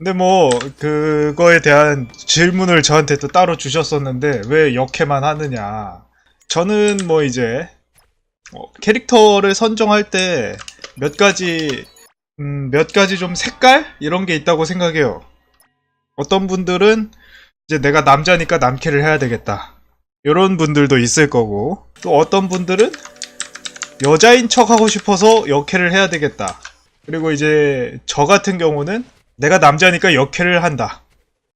근데 뭐 그거에 대한 질문을 저한테 또 따로 주셨었는데 왜 역해만 하느냐. 저는 뭐 이제 어, 캐릭터를 선정할 때 몇 가지 음, 몇 가지 좀 색깔 이런 게 있다고 생각해요. 어떤 분들은 이제 내가 남자니까 남캐를 해야 되겠다. 이런 분들도 있을 거고 또 어떤 분들은 여자인 척 하고 싶어서 역캐를 해야 되겠다. 그리고 이제 저 같은 경우는 내가 남자니까 역캐를 한다.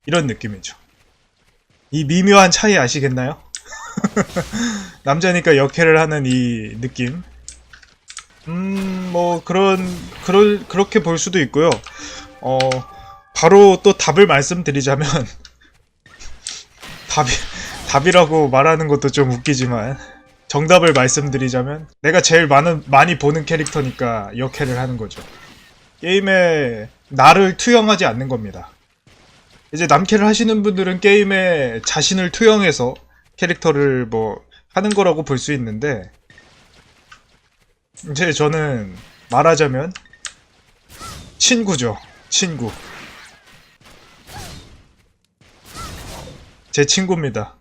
이런 느낌이죠. 이 미묘한 차이 아시겠나요? 남자니까 역캐를 하는 이 느낌. 음, 뭐 그런 그럴 그렇게 볼 수도 있고요. 어, 바로 또 답을 말씀드리자면 답이 답이라고 말하는 것도 좀 웃기지만 정답을 말씀드리자면 내가 제일 많은 많이 보는 캐릭터니까 역캐를 하는 거죠. 게임에 나를 투영하지 않는 겁니다. 이제 남캐를 하시는 분들은 게임에 자신을 투영해서 캐릭터를 뭐 하는 거라고 볼 수 있는데 이제 저는 말하자면 친구죠. 친구. 제 친구입니다.